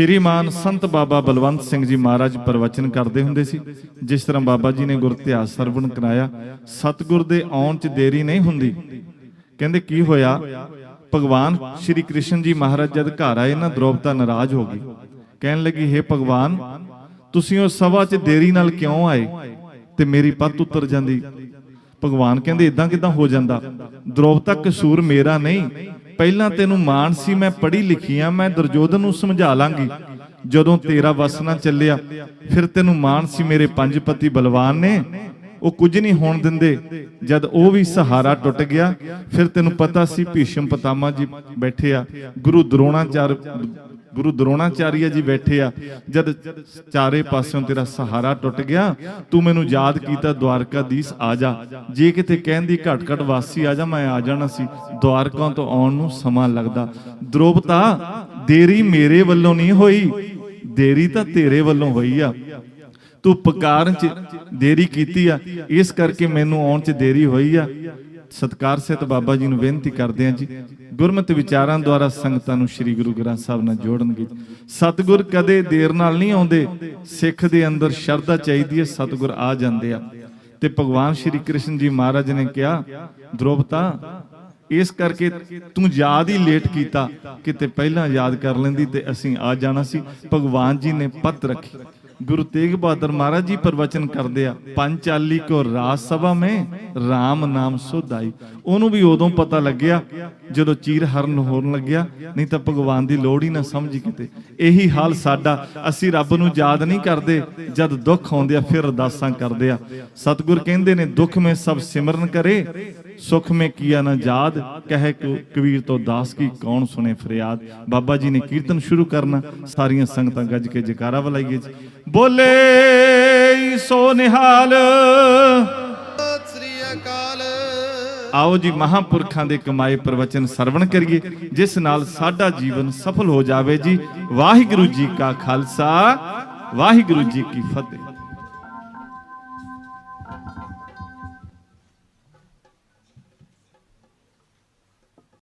ਸ਼੍ਰੀਮਾਨ ਸੰਤ ਬਾਬਾ ਬਲਵੰਤ ਸਿੰਘ ਜੀ ਮਹਾਰਾਜ ਪ੍ਰਵਚਨ ਕਰਦੇ ਹੁੰਦੇ ਸੀ, ਜਿਸ ਤਰ੍ਹਾਂ ਬਾਬਾ ਜੀ ਨੇ ਗੁਰ ਇਤਿਹਾਸ ਸਰਵਣ ਕਰਾਇਆ, ਸਤਿਗੁਰ ਦੇ ਆਉਣ 'ਚ ਦੇਰੀ ਨਹੀਂ ਹੁੰਦੀ। ਕਹਿੰਦੇ ਕੀ ਹੋਇਆ? ਭਗਵਾਨ ਸ਼੍ਰੀ ਕ੍ਰਿਸ਼ਨ ਜੀ ਮਹਾਰਾਜ ਜਦ ਘਰ ਆਏ ਨਾ ਦ੍ਰੋਪਤਾ ਨਾਰਾਜ਼ ਹੋ ਗਈ ਕਹਿਣ ਲੱਗੀ हे ਭਗਵਾਨ, ਤੁਸੀਂ ਉਹ ਸਭਾ 'ਚ ਦੇਰੀ ਨਾਲ ਕਿਉਂ ਆਏ? ਤੇ ਮੇਰੀ ਪੱਤ ਉਤਰ ਜਾਂਦੀ। ਭਗਵਾਨ ਕਹਿੰਦੇ ਇਦਾਂ ਕਿਦਾਂ ਹੋ ਜਾਂਦਾ? ਦ੍ਰੋਪਤਾ ਕਸੂਰ ਮੇਰਾ ਨਹੀਂ ਪਹਿਲਾਂ ਤੈਨੂੰ ਮਾਣ ਸੀ, ਮੈਂ ਪੜ੍ਹੀ ਲਿਖੀ ਆ, ਮੈਂ ਦੁਰਜੋਧਨ ਨੂੰ ਸਮਝਾ ਲਾਂਗੀ। ਜਦੋਂ ਤੇਰਾ ਵਸ ਨਾ ਚੱਲਿਆ, ਫਿਰ ਤੈਨੂੰ ਮਾਣ ਸੀ ਮੇਰੇ ਪੰਜ ਪਤੀ ਬਲਵਾਨ ਨੇ। ਉਹ ਕੁਝ ਨਹੀਂ ਹੋਣ ਦਿੰਦੇ। ਜਦ ਉਹ ਵੀ ਸਹਾਰਾ ਟੁੱਟ ਗਿਆ, ਫਿਰ ਤੈਨੂੰ ਪਤਾ ਸੀ ਭੀਸ਼ਮ ਪਤਾਮਾ ਜੀ ਬੈਠੇ ਆ। ਗੁਰੂ ਦਰੋਣਾਚਾਰ ਗੁਰੂ ਦਰੋਣਾਚਾਰੀਆ ਜੀ ਬੈਠੇ ਆ, ਜਦ ਚਾਰੇ ਪਾਸਿਓਂ ਤੇਰਾ ਸਹਾਰਾ ਟੁੱਟ ਗਿਆ, ਤੂੰ ਮੈਨੂੰ ਯਾਦ ਕੀਤਾ ਦਵਾਰਕਾਦੀਸ ਆ ਜਾ। ਜੇ ਕਿਤੇ ਕਹਿੰਦੀ ਘਟ ਘਟ ਵਾਸੀ ਆ ਜਾ, ਮੈਂ ਆ ਜਾਣਾ ਸੀ। ਦਵਾਰਕਾਂ ਤੋਂ ਆਉਣ ਨੂੰ ਸਮਾਂ ਲੱਗਦਾ। ਦ੍ਰੋਪਤਾ, ਦੇਰੀ ਮੇਰੇ ਵੱਲੋਂ ਨਹੀਂ ਹੋਈ। ਦੇਰੀ ਤਾਂ ਤੇਰੇ ਵੱਲੋਂ ਹੋਈ ਆ। ਤੂੰ ਪੁਕਾਰਨ ਚ ਦੇਰੀ ਕੀਤੀ ਆ। ਇਸ ਕਰਕੇ ਮੈਨੂੰ ਆਉਣ ਚ ਦੇਰੀ ਹੋਈ ਆ। ਸਤਕਾਰ ਸਹਿਤ ਬਾਬਾ ਜੀ ਨੂੰ ਬੇਨਤੀ ਕਰਦੇ ਆ ਜੀ, ਗੁਰਮਤਿ ਵਿਚਾਰਾਂ ਦੁਆਰਾ ਸੰਗਤਾਂ ਨੂੰ ਸ੍ਰੀ ਗੁਰੂ ਗ੍ਰੰਥ ਸਾਹਿਬ ਨਾਲ ਜੋੜਨਗੇ। ਸਤਿਗੁਰ ਕਦੇ ਦੇਰ ਨਾਲ ਨਹੀਂ ਆਉਂਦੇ, ਸਿੱਖ ਦੇ ਅੰਦਰ ਸ਼ਰਧਾ ਚਾਹੀਦੀ ਹੈ, ਸਤਿਗੁਰ ਆ ਜਾਂਦੇ ਆ। ਤੇ ਭਗਵਾਨ ਸ੍ਰੀ ਕ੍ਰਿਸ਼ਨ ਜੀ ਮਹਾਰਾਜ ਨੇ ਕਿਹਾ ਦ੍ਰੋਪਤਾ ਇਸ ਕਰਕੇ ਤੂੰ ਯਾਦ ਹੀ ਲੇਟ ਕੀਤਾ, ਕਿਤੇ ਪਹਿਲਾਂ ਯਾਦ ਕਰ ਲੈਂਦੀ ਤੇ ਅਸੀਂ ਆ ਜਾਣਾ ਸੀ। ਭਗਵਾਨ ਜੀ ਨੇ ਪੱਤ ਰੱਖੀ। ਗੁਰੂ ਤੇਗ ਬਹਾਦਰ ਮਹਾਰਾਜ ਜੀ ਪ੍ਰਵਚਨ ਕਰਦੇ ਆ ਪੰਚਾਲੀ ਕੋ ਰਾਜ ਸਭਾ ਮੇ RAM ਨਾਮ ਸੁਧਾਈ ਉਹਨੂੰ ਵੀ ਉਦੋਂ ਪਤਾ ਲੱਗਿਆ ਜਦੋਂ ਚੀਰ ਹਰਨ ਹੋਣ ਲੱਗਿਆ, ਨਹੀਂ ਤਾਂ ਭਗਵਾਨ ਦੀ ਲੋੜ ਹੀ ਨਾ ਸਮਝੀ ਕਿਤੇ। ਇਹੀ ਹਾਲ ਸਾਡਾ। ਅਸੀਂ ਰੱਬ ਨੂੰ ਯਾਦ ਨਹੀਂ ਕਰਦੇ, ਜਦ ਦੁੱਖ ਆਉਂਦੇ ਆ, ਫਿਰ ਅਰਦਾਸਾਂ ਕਰਦੇ ਆ। ਸਤਿਗੁਰ ਕਹਿੰਦੇ ਨੇ, ਦੁੱਖ ਮੇ ਸਭ ਸਿਮਰਨ ਕਰੇ, ਸੁਖ ਮੇ ਕੀਆ ਨਾ ਯਾਦ। ਕਹੇ ਕਬੀਰ ਤੋਂ ਦਾਸ ਕੀ, ਕੌਣ ਸੁਣੇ ਫਰਿਆਦ? ਬਾਬਾ ਜੀ ਨੇ ਕੀਰਤਨ ਸ਼ੁਰੂ ਕਰਨਾ, ਸਾਰੀਆਂ ਸੰਗਤਾਂ ਗੱਜ ਕੇ ਜਕਾਰਾ ਬੁਲਾਈਏ ਜੀ। ਬੋਲੇ ਸੋ ਨਿਹਾਲ ਆਓ ਜੀ ਮਹਾਪੁਰਖਾਂ ਦੇ ਕਮਾਏ ਪ੍ਰਵਚਨ ਸਰਵਣ ਕਰੀਏ, ਜਿਸ ਨਾਲ ਸਾਡਾ ਜੀਵਨ ਸਫਲ ਹੋ ਜਾਵੇ ਜੀ। ਵਾਹਿਗੁਰੂ ਜੀ ਕਾ ਖਾਲਸਾ, ਵਾਹਿਗੁਰੂ ਜੀ ਕੀ ਫਤਿਹ।